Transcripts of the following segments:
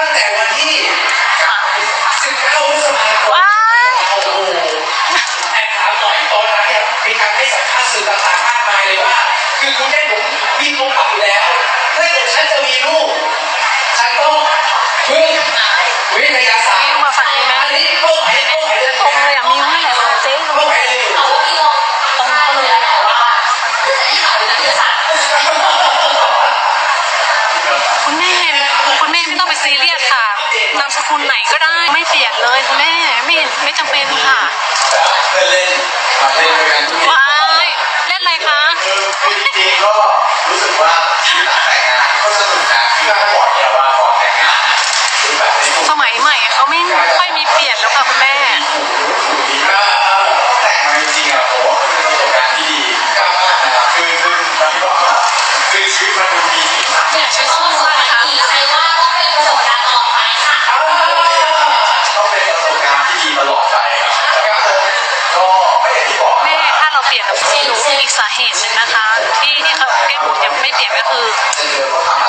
ตั้งแต่วันที่19พฤษภาคมว้ายโอ้โหแอบถามหน่อยตอนนั้นเนี่ยมีการให้สัมภาษณ์สื่อต่างๆมากมายเลยว่า คือคุณแม่ผมมีโอกาสอยู่แล้ว ถ้าเกิดฉันจะมีลูก ฉันต้องพึ่งวิทยาศาสตร์ลูกมาฝั่งนี้ไหมอันนี้เข้าไหนเข้าไหนเลยตรงเลยอะมีวิ่งเลยค่ะเจ๊ดูเข้าไหนเลย ซีเรียสค่ะนามสกุลไหนก็ได้ไม่เปลี่ยนเลยคุณแม่ไม่ไม่จำเป็นค่ะเพื่อนเล่นมาเล่นด้วยกันทุกทีว้ายเล่นอะไรคะคือจริงๆก็รู้สึกว่าที่หลังแต่งงานก็สนุกนะคือก่อนเนี่ยว่าก่อนแต่งงานคือแบบนี้สมัยใหม่เขาไม่ค่อยมีเปลี่ยนแล้วค่ะคุณแม่ อีกสาเหตุหนึ่งนะคะ ที่ที่เขาแก้มบุ๋มยังไม่เปลี่ยนก็คือ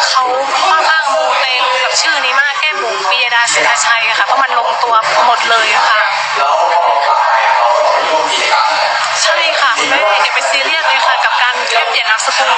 เขาทำอะไรเขาค่อนข้างมูเตลูกับชื่อนี้มากแก้มบุ๋มปียดาศิลาชัยค่ะเพราะมันลงตัวหมดเลยค่ะใช่ค่ะคุณแม่อย่าไปซีเรียสเลยค่ะ กับการแค่เปลี่ยนนามสกุล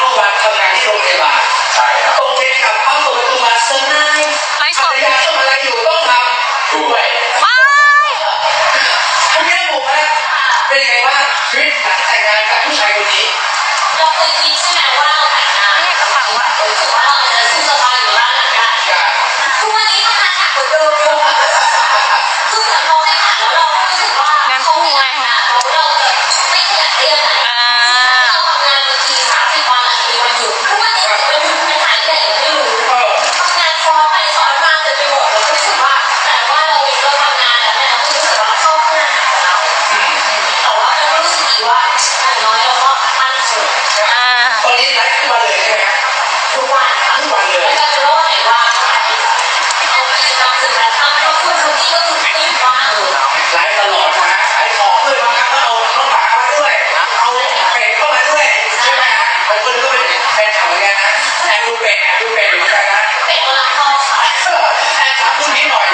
ตอนนี้ไลฟ์ขึ้นเลยใช่ไหมครับทุกวันค่ะทุกวันเลยไม่ว่าจะโลกไหนว่างเอากิจกรรมสื่อการทำก็คุณทุกที่ก็คือไม่ว่างเลยไลฟ์ตลอดนะขายของด้วยบางครั้งก็เอาน้องหมามาด้วย เอาเป็ดเข้ามาด้วยใช่ไหมฮะบางคนก็เป็นแฟนคลับเหมือนกันนะแอบดูเป็ดแอบดูเป็ดอยู่เหมือนกันนะ เป็ดก็รักพ่อค่ะแอบถามคุณพี่หน่อย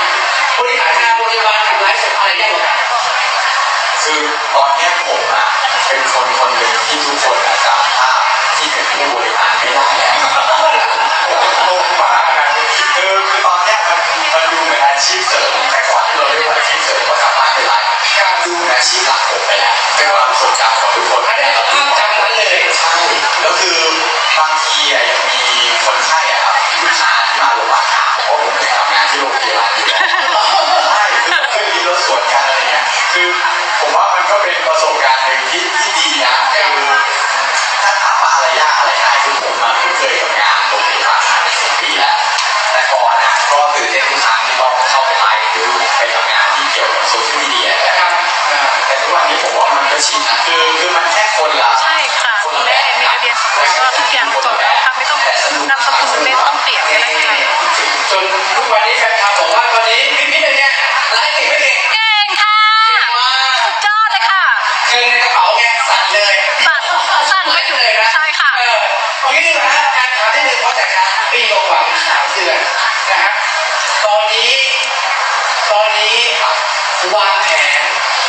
บริหารงานโรงพยาบาลกับไลฟ์สดอะไรยากกว่าคือตอนเนี้ยผมอะเป็นคนคนหนึ่งที่ทุกคนอะจำภา ที่เป็นผู้บริหารไม่ได้แล้วงงมากนะคือคือตอนเนี้ยมันมันดูเหมือนอาชีพเสริมแต่ก่อนที่เราเรียกว่าอาชีพเสริมก็กลับบ้านไปไลฟ์การดูอาชีพหลักผมไปแล้วเป็นความทรงจำของทุกคนอันนี้เอาภาพจำนั้นเลยใช่แล้วคือบางทีอะยังมีคนไข้อะครับลูกค้าที่มาโรงพยาบาลถามว่าผมไปทำงานที่โรงพยาบาลอยู่แล้วใช่คือเคยมีรถสวนกันอะไรเงี้ยคือผมว่ามันก็เป็นประสบการณ์หนึ่งที่ที่ดีนะคือ อะไรยากอะไรง่ายคือผมอะคือเคยทำงานโรงพยาบาลมาเป็นสิบปีแล้วแต่ก่อนนะก็ตื่นเต้นทุกครั้งที่ต้องเข้าไปไลฟ์หรือไปทำงานที่เกี่ยวกับโซเชียลมีเดียแต่ทุกวันนี้ผมว่ามันก็ชินนะคือคือมันแค่คนละใช่ค่ะคุณแม่มีทะเบียนสมรสก็ทุกอย่างจบแล้วค่ะไม่ต้องนามสกุลไม่ต้องเปลี่ยนก็ได้ค่ะจนทุกวันนี้แฟนคลับ เดือนนะฮะตอนนี้ตอนนี้วางแผน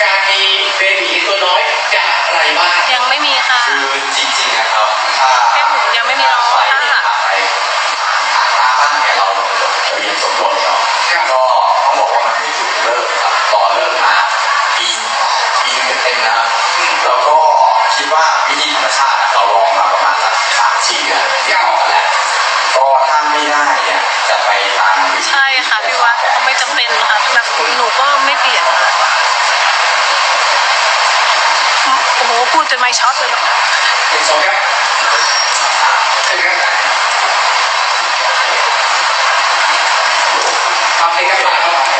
การมีเบบีตัว จะไปตามใช่ค่ะพี่วัดไม่จำเป็นค่ะนามสกุลหนูก็ไม่เปลี่ยนค่ะโอ้โหพูดจนไม่ช็อตเลยนะหนึ่งสองครับเชิญครับทำในกระเป๋าครับ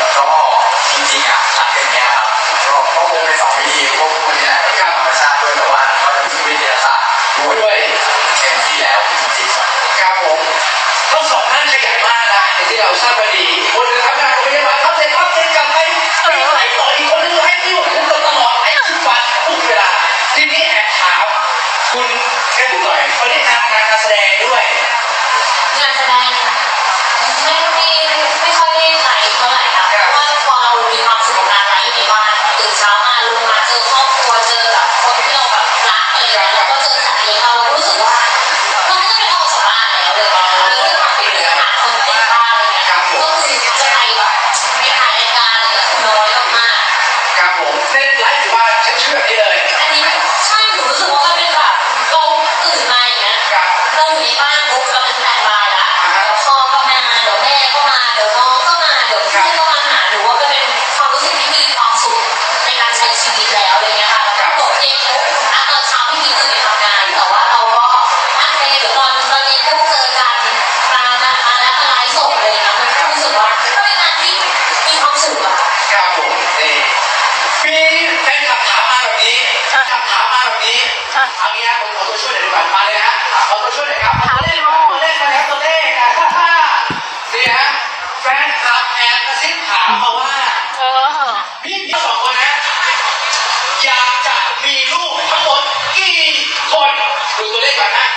ราทราบมาดีคนหนึ่ทำงานโรงพยาบาลเขาเซ็นปั๊บเซ็นกลับไปไปใส่ต่ออีกคนหนึ่งให้ที่าคุณตลอดให้ทุกวันทุกเวลาทีนี้แอบถามคุณแค่ผมหน่อยคนที่ทำงานการแสดงด้วย งานแสดงไม่ไม่ไม่ ตัวช่วยหน่อยดีกว่ามาเลยนะฮะขอตัวช่วยหน่อยครับถามตัวเลกี่ขโมงตัวเลขมาแล้วตัวเลขอะนี่ฮะแฟนคลับแอบกระซิบถามมาว่า เออพี่พี่สองคนนะอยากจะมีลูกทั้งหมดกี่คนดูตัวเลขก่อนนะ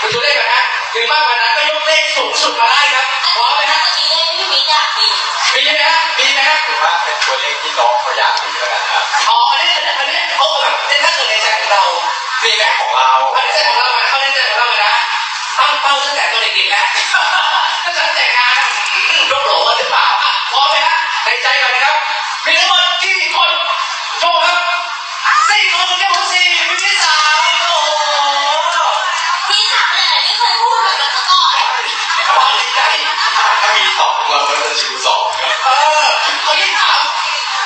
ดูตัวเลขก่อนนะถึงมากกว่านั้นก็ยกเลขสูงสุดมาได้ครับพร้อมไหมถ้าฮะจะมีเลขที่พี่อยากมีมีไหมฮะมีไหมฮะถือว่าเป็นตัวเลขที่น้องเขาอยากมีแล้วกันนะครับอ๋ออันนี้อันนี้เขาแบบในถ้าเกิดในใจของเรา มีไหมของเราอันนี้ใจของเราอะเข้าในใจของเราอะนะตั้งเป้าตั้งแต่ตัวเด็กๆแล้วถ้าจะแต่งงานรบหลงกันหรือเปล่าอะพร้อมไหมฮะในใจก่อนนะครับมีทั้งหมดกี่คนโชว์ครับสี่คนครับผมสี่มีพี่สาวโอ้โหพี่สาวเนี่ยไม่เคยพูดแบบนั้นมาก่อนความดีใจถ้ามีสองเราก็จะชิวสองเออเขายิ่งถาม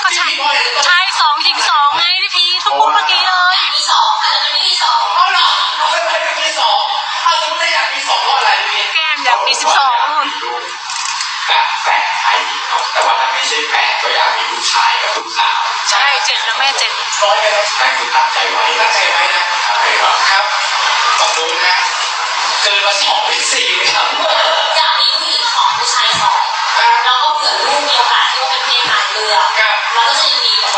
ก็ชายชายสองหญิงสองไงพี่พีเพิ่งพูดเมื่อ อยากมีสิบสองนู่นลูกแบบแฝดไทยเนาะแต่ว่าถ้าไม่ใช่แฝดก็อยากมีลูกชายกับลูกสาวใช่เจ็ดแล้วแม่เจ็ดร้อยไหมครับนั่นคือตั้งใจไว้ตั้งใจไว้นะใช่ครับครับฝั่งนู้นนะเกินมาสองเป็นสี่ครับอยากมีผู้หญิงสองผู้ชายสองแล้วก็เผื่อลูกมีโอกาสที่ว่าเป็นเพศทางเลือกครับแล้วก็จะยังมีแบบ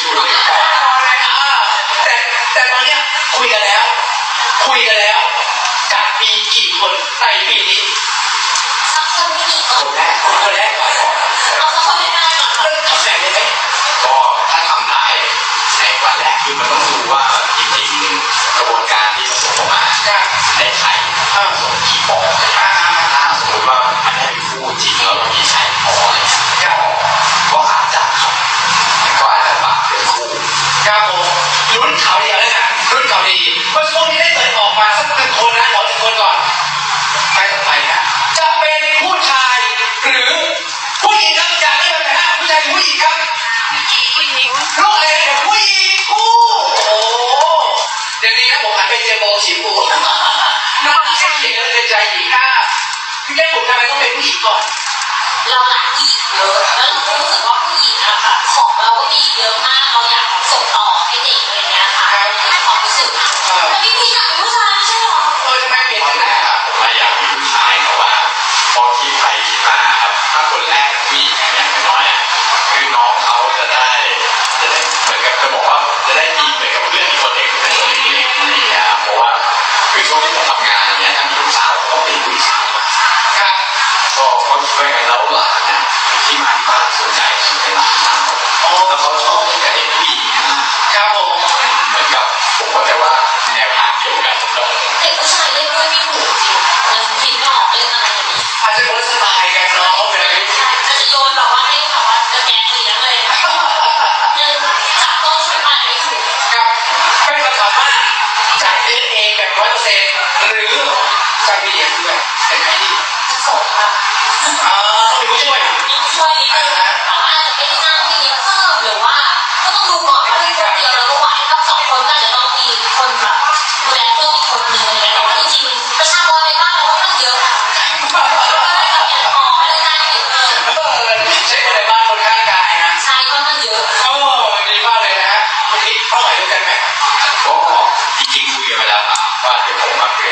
ขแปดพี่ชูเลขแปดแต่แต่ตอนเนี้ยคุยกันแล้ว คุยกันแล้วจะมีกี่คนในปีนี้สักคนที่มีคก่อนนแรกคนแรกก่อนเอาสักคนให้ได้ก่อนเริ่มทำแบบนี้ไหมก็ถ้าทำได้ในวันแรกคือมันต้องดูว่าจริงๆกระบวนการที่ผสมออกมาครับได้ไข่อ่าผสมกี่ฟองนะครับถ้าสมมติว่าอันนี้เป็นคู่จริงแล้วเรามีไข่พอเนี่ยครับก็อาจ คู่ครับผมลุ้นข่าวเดียวแล้วกันลุ้นข่าวดีเมื่อช่วงนี้ได้เปิดออกมาสักหนึ่งคนนะขอหนึ่งคนก่อนไปต่อไปนะจะเป็นผู้ชายหรือผู้หญิงครับอยากได้แบบไหนฮะผู้ชายหรือผู้หญิงครับผู้หญิงลูกอะไรเดี๋ยวผู้หญิงคู่โอ้เดี๋ยวนี้นะผมหันไปเจอโบสีฟูน่าจะเสียงเป็นใจหญิงอะพี่แก้ผมทำไมต้องเป็นผู้หญิงก่อน เราหลักผู้หญิงเยอะแล้วเราก็รู้สึกว่าผู้หญิงอะค่ะของเราก็มีเยอะมากเราอยากส่งต่อให้เด็กอะไรเงี้ยค่ะในความรู้สึกแต่พี่พีอยากเป็นผู้ชายไม่ใช่หรอเออทำไมเปลี่ยนตอนแรกอะผมอะอยากมีผู้ชายแต่ว่าพอคิดไปคิดมาครับถ้าคนแรกผู้หญิงอะอย่างน้อยอะคือน้องเขาจะได้จะได้เหมือนกับจะบอกว่าจะได้มีเหมือนกับเพื่อนที่คนเด็กเป็นคนเล็กๆอะไรอย่างเงี้ยครับเพราะว่าคือช่วงที่ผมทำงานเนี่ยถ้ามีลูกสาวก็ต้องเป็นผู้ชายครับก็ก็ช่วย แล้วหลานเนี่ยที่มาที่บ้านส่วนใหญ่จะเป็นหลานสาแล้วเขาชอบเล่นกับเด็กผู้หญิงนะครับผมเหมือนกับผมก็จะว่าแนวทางเดียวกันแล้ว เด็กผู้ชายเล่นด้วยไม่ถูกจริงมันคิดไม่ออกเล่นอะไรอย่างนี้อาจจะคนละสไตล์กันเนาะเวลาที่อาจจะโยนแบบว่าให้แบบว่าจะแกงเลี้ยงเลยยังจับต้องช่วยไปไม่ถูกครับไม่คำถามว่าจะเลี้ยงเองแบบร้อยเปอร์เซ็นต์หรือจะมีเลี้ยงด้วยเป็นไงดีสองค่ะผ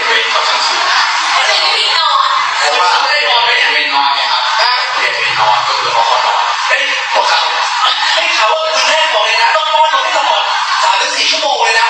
ไม่กคนเพราะว่ไม่ไอม่ได้ไม่นอนครับเรียนไม่นอนก็คือขาก็นอนได้หัวเข่าได้ขาวว่าคุณแม่บอกเลยนะต้องป้อนหลับให้ตลอดสามถึงสี่ชั่วโมงเลยนะ